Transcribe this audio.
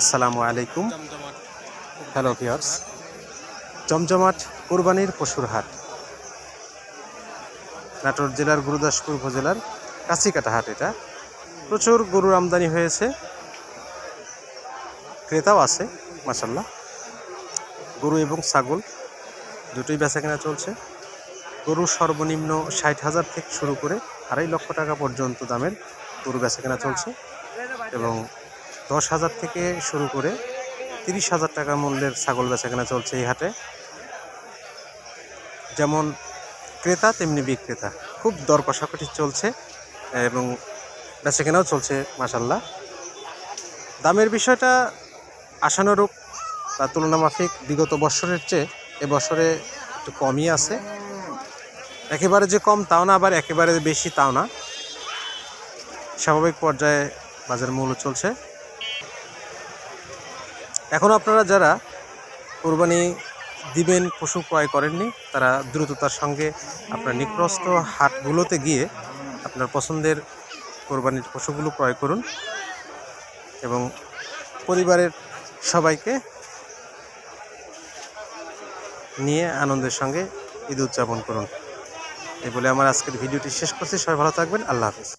আসসালামু আলাইকুম। Hello viewers জমজমাট কোরবানির পশুর হাট। নাটোর জেলার গুরুদাসপুর উপজেলার কাছিকাটা হাট এটা। প্রচুর গরুর আমদানি হয়েছে। ক্রেতাও আছে মাসাল্লাহ গরু এবং ছাগল দুটোই বেচা কেনা চলছে। গরু সর্বনিম্ন ষাট হাজার থেকে শুরু করে আড়াই লক্ষ টাকা পর্যন্ত দামের গরু বেচা কেনা চলছে। এবং দশ হাজার থেকে শুরু করে তিরিশ হাজার টাকা মূল্যের ছাগল বেচা কেনা চলছে এই হাটে। যেমন ক্রেতা, তেমনি বিক্রেতা। খুব দর কষাকষি চলছে এবং বেচা কেনাও চলছে মাসাল্লাহ দামের বিষয়টা আশানুরূপ বা তুলনামাফিক বিগত বছরের চেয়ে এবছরে একটু কমই আছে। একেবারে যে কম তাও না, আবার একেবারে বেশি তাও না। স্বাভাবিক পর্যায়ে বাজার মূল্য চলছে। এখন আপনারা যারা কোরবানি দিবেন, পশু ক্রয় করেননি, তারা দ্রুততার সঙ্গে আপনার নিকটস্থ হাটগুলোতে গিয়ে আপনার পছন্দের কোরবানির পশুগুলো ক্রয় করুন এবং পরিবারের সবাইকে নিয়ে আনন্দের সঙ্গে ঈদ উদযাপন করুন। এই বলে আমার আজকের ভিডিওটি শেষ করছি। সবাই ভালো থাকবেন। আল্লাহ হাফিজ।